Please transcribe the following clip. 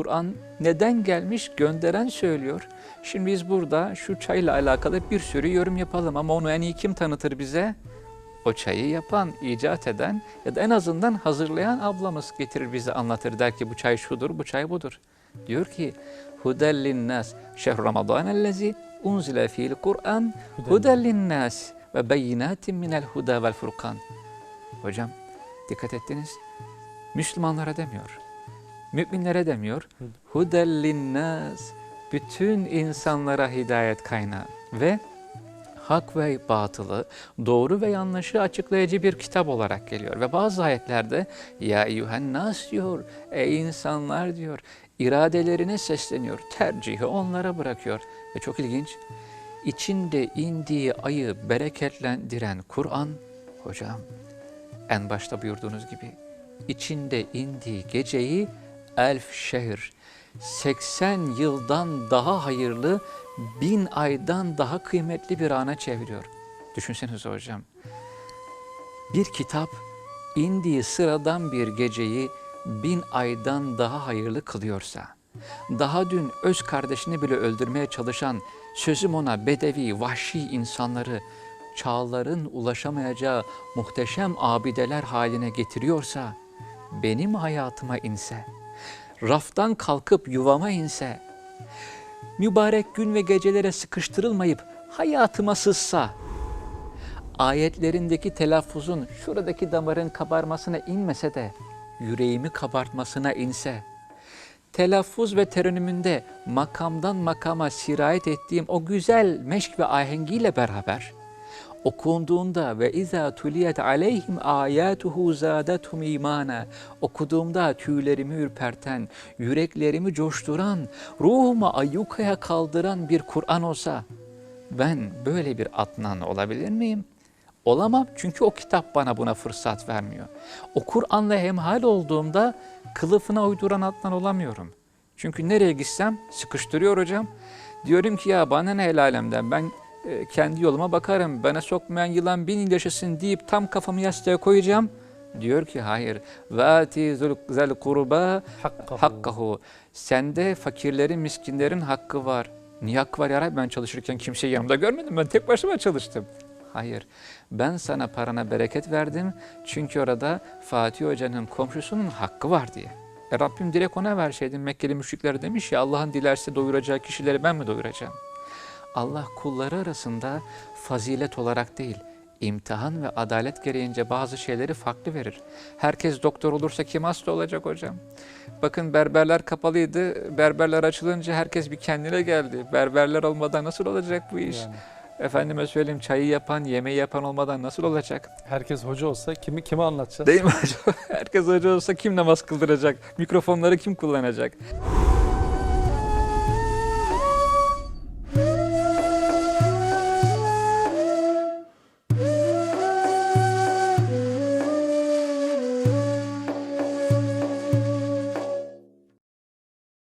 Kur'an neden gelmiş gönderen söylüyor. Şimdi biz burada şu çayla alakalı bir sürü yorum yapalım ama onu en iyi kim tanıtır bize? O çayı yapan, icat eden ya da en azından hazırlayan ablamız getirir bize anlatır. Der ki bu çay şudur, bu çay budur. Diyor ki hudellin nas şehru ramazan ellezi unzile fi'l Kur'an hudellin nas ve beyinatin minel huda vel furkan. Hocam dikkat ettiniz. Müslümanlara demiyor. Müminlere demiyor. Hudellin nas bütün insanlara hidayet kaynağı ve hak ve batılı, doğru ve yanlışı açıklayıcı bir kitap olarak geliyor. Ve bazı ayetlerde ya eyyühen nas diyor, ey insanlar diyor, iradelerine sesleniyor, tercihi onlara bırakıyor. Ve çok ilginç, içinde indiği ayı bereketlendiren Kur'an, hocam en başta buyurduğunuz gibi, içinde indiği geceyi elf şehir, 80 yıldan daha hayırlı, bin aydan daha kıymetli bir ana çeviriyor. Düşünsenize hocam. Bir kitap indiği sıradan bir geceyi bin aydan daha hayırlı kılıyorsa, daha dün öz kardeşini bile öldürmeye çalışan sözüm ona bedevi, vahşi insanları çağların ulaşamayacağı muhteşem abideler haline getiriyorsa, benim hayatıma inse, raftan kalkıp yuvama inse, mübarek gün ve gecelere sıkıştırılmayıp hayatıma sızsa, ayetlerindeki telaffuzun şuradaki damarın kabarmasına inmese de yüreğimi kabartmasına inse, telaffuz ve terenümünde makamdan makama sirayet ettiğim o güzel meşk ve ahengiyle beraber okunduğunda ve izâ tuliyet aleyhim âyâtuhu zâdethum imana okuduğumda tüylerimi ürperten, yüreklerimi coşturan, ruhuma ayyukaya kaldıran bir Kur'an olsa ben böyle bir atnan olabilir miyim? Olamam çünkü o kitap bana buna fırsat vermiyor. O Kur'an'la hemhal olduğumda kılıfına uyduran atlan olamıyorum. Çünkü nereye gitsem sıkıştırıyor hocam. Diyorum ki ya bana ne el alemden ben e, kendi yoluma bakarım. Bana sokmayan yılan bin yıl yaşasın deyip tam kafamı yastığa koyacağım. Diyor ki hayır. Vati zel kurba Hakkahu. Sende fakirlerin, miskinlerin hakkı var. Niye hakkı var ya Rabbi? Ben çalışırken kimseyi yanımda görmedim. Ben tek başıma çalıştım. Hayır. Ben sana parana bereket verdim. Çünkü orada Fatih Hoca'nın komşusunun hakkı var diye. E Rabbim direkt ona verseydi Mekkeli müşrikler demiş ya Allah'ın dilerse doyuracağı kişileri ben mi doyuracağım? Allah kulları arasında fazilet olarak değil, imtihan ve adalet gereğince bazı şeyleri farklı verir. Herkes doktor olursa kim hasta olacak hocam? Bakın berberler kapalıydı, berberler açılınca herkes bir kendine geldi. Berberler olmadan nasıl olacak bu iş? Yani Efendime söyleyeyim çayı yapan, yemeği yapan olmadan nasıl olacak? herkes hoca olsa kimi kime anlatacağız? Değil mi hocam? Herkes hoca olsa kim namaz kıldıracak? Mikrofonları kim kullanacak?